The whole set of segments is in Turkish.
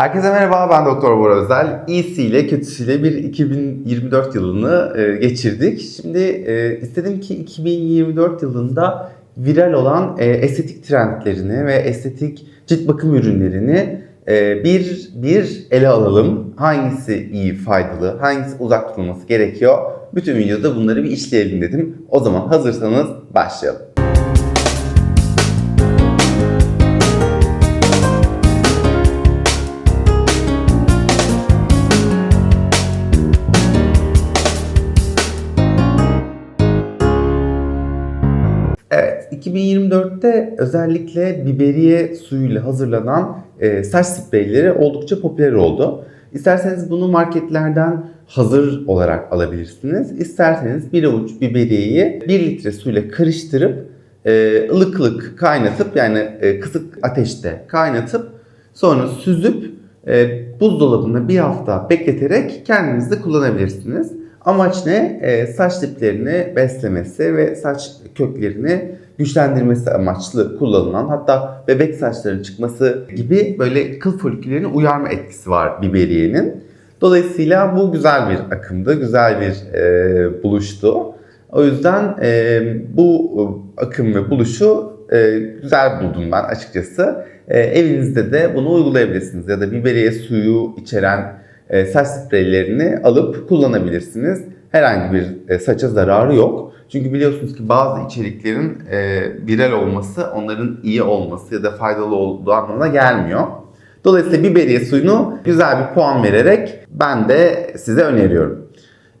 Herkese merhaba, ben Doktor Bora Özel. İyisiyle kötüsüyle bir 2024 yılını e, geçirdik. Şimdi e, istedim ki 2024 yılında viral olan e, estetik trendlerini ve estetik cilt bakım ürünlerini e, bir bir ele alalım. Hangisi iyi, faydalı, hangisi uzak tutulması gerekiyor? Bütün videoda bunları bir işleyelim dedim. O zaman hazırsanız başlayalım. 2024'te özellikle biberiye suyuyla hazırlanan e, saç spreyleri oldukça popüler oldu. İsterseniz bunu marketlerden hazır olarak alabilirsiniz. İsterseniz bir avuç biberiyeyi 1 litre suyla karıştırıp e, ılık ılık kaynatıp yani e, kısık ateşte kaynatıp sonra süzüp e, buzdolabında bir hafta bekleterek kendiniz de kullanabilirsiniz. Amaç ne? E, saç diplerini beslemesi ve saç köklerini güçlendirmesi amaçlı kullanılan hatta bebek saçlarının çıkması gibi böyle kıl foliküllerini uyarma etkisi var biberiyenin. Dolayısıyla bu güzel bir akımdı, güzel bir e, buluştu. O yüzden e, bu akım ve buluşu e, güzel buldum ben açıkçası. E, evinizde de bunu uygulayabilirsiniz ya da biberiye suyu içeren e, saç spreylerini alıp kullanabilirsiniz. Herhangi bir e, saça zararı yok. Çünkü biliyorsunuz ki bazı içeriklerin e, viral olması onların iyi olması ya da faydalı olduğu anlamına gelmiyor. Dolayısıyla biberiye suyunu güzel bir puan vererek ben de size öneriyorum.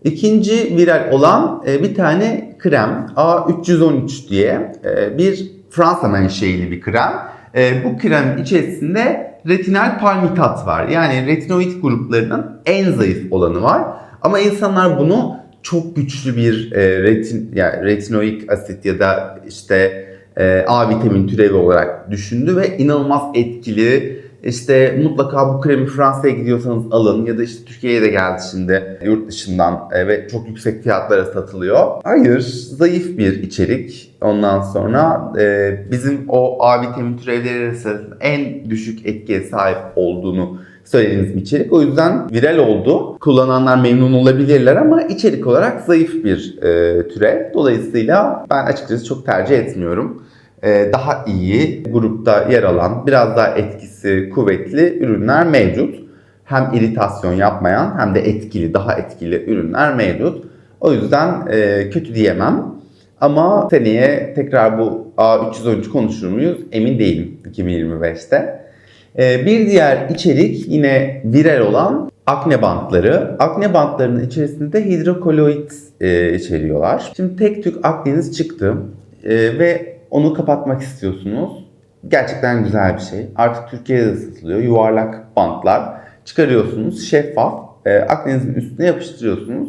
İkinci viral olan e, bir tane krem A313 diye bir Fransa menşeili bir krem. Bu krem içerisinde retinal palmitat var. Yani retinoid gruplarının en zayıf olanı var. Ama insanlar bunu çok güçlü bir e, retin, yani retinoik asit ya da işte e, A vitamin türevi olarak düşündü ve inanılmaz etkili. İşte mutlaka bu kremi Fransa'ya gidiyorsanız alın ya da işte Türkiye'ye de geldi şimdi yurt dışından e, ve çok yüksek fiyatlara satılıyor. Hayır, zayıf bir içerik. Ondan sonra e, bizim o A vitamin türevleri arasında en düşük etkiye sahip olduğunu söylediğiniz bir içerik. O yüzden viral oldu. Kullananlar memnun olabilirler ama içerik olarak zayıf bir e, türev. Dolayısıyla ben açıkçası çok tercih etmiyorum. E, daha iyi grupta yer alan, biraz daha etkisi kuvvetli ürünler mevcut. Hem iritasyon yapmayan hem de etkili, daha etkili ürünler mevcut. O yüzden e, kötü diyemem. Ama seneye tekrar bu A313 konuşur muyuz emin değilim 2025'te. Ee, bir diğer içerik yine viral olan akne bantları. Akne bantlarının içerisinde hidrokoloid e, içeriyorlar. Şimdi tek tük akneniz çıktı e, ve onu kapatmak istiyorsunuz. Gerçekten güzel bir şey. Artık Türkiye'de de satılıyor. Yuvarlak bantlar çıkarıyorsunuz. Şeffaf. E, aknenizin üstüne yapıştırıyorsunuz.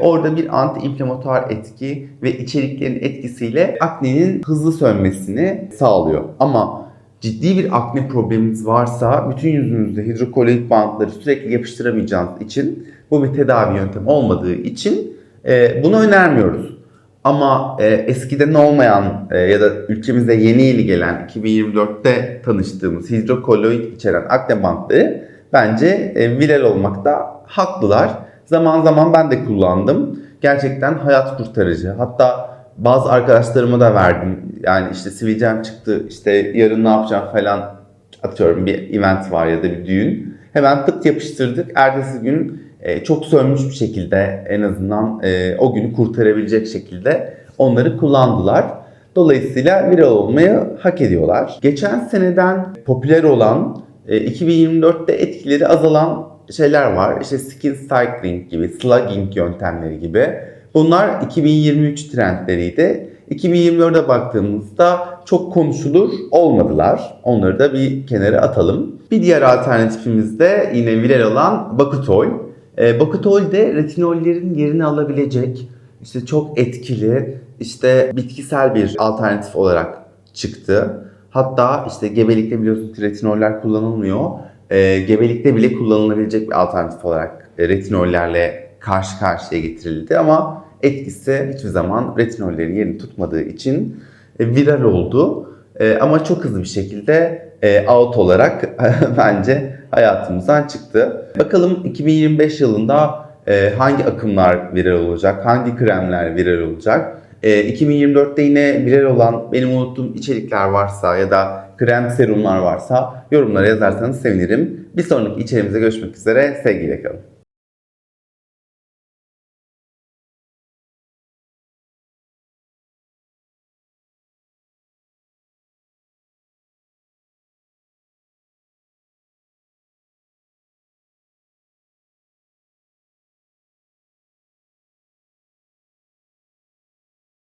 Orada bir anti-inflamatuar etki ve içeriklerin etkisiyle aknenin hızlı sönmesini sağlıyor. Ama ciddi bir akne probleminiz varsa bütün yüzünüzde hidrokoloid bantları sürekli yapıştıramayacağınız için bu bir tedavi yöntemi olmadığı için e, bunu önermiyoruz. Ama e, eskiden olmayan e, ya da ülkemize yeni yeni gelen 2024'te tanıştığımız hidrokoloid içeren akne bantları bence e, viral olmakta haklılar. Zaman zaman ben de kullandım. Gerçekten hayat kurtarıcı. Hatta bazı arkadaşlarıma da verdim. Yani işte sivilcem çıktı, işte yarın ne yapacağım falan atıyorum bir event var ya da bir düğün. Hemen tık yapıştırdık. Ertesi gün e, çok sönmüş bir şekilde en azından e, o günü kurtarabilecek şekilde onları kullandılar. Dolayısıyla viral olmayı hak ediyorlar. Geçen seneden popüler olan e, 2024'te etkileri azalan şeyler var. İşte skin cycling gibi, slugging yöntemleri gibi. Bunlar 2023 trendleriydi. 2024'e baktığımızda çok konuşulur olmadılar. Onları da bir kenara atalım. Bir diğer alternatifimiz de yine viral olan Bakutol. E, Bakutol de retinollerin yerini alabilecek, işte çok etkili, işte bitkisel bir alternatif olarak çıktı. Hatta işte gebelikte biliyorsunuz ki retinoller kullanılmıyor. E, gebelikte bile kullanılabilecek bir alternatif olarak e, retinollerle karşı karşıya getirildi ama etkisi hiçbir zaman retinollerin yerini tutmadığı için e, viral oldu. E, ama çok hızlı bir şekilde e, out olarak bence hayatımızdan çıktı. Bakalım 2025 yılında hangi akımlar viral olacak, hangi kremler viral olacak? E, 2024'te yine viral olan benim unuttuğum içerikler varsa ya da krem serumlar varsa yorumlara yazarsanız sevinirim. Bir sonraki içeriğimizde görüşmek üzere. Sevgiyle kalın.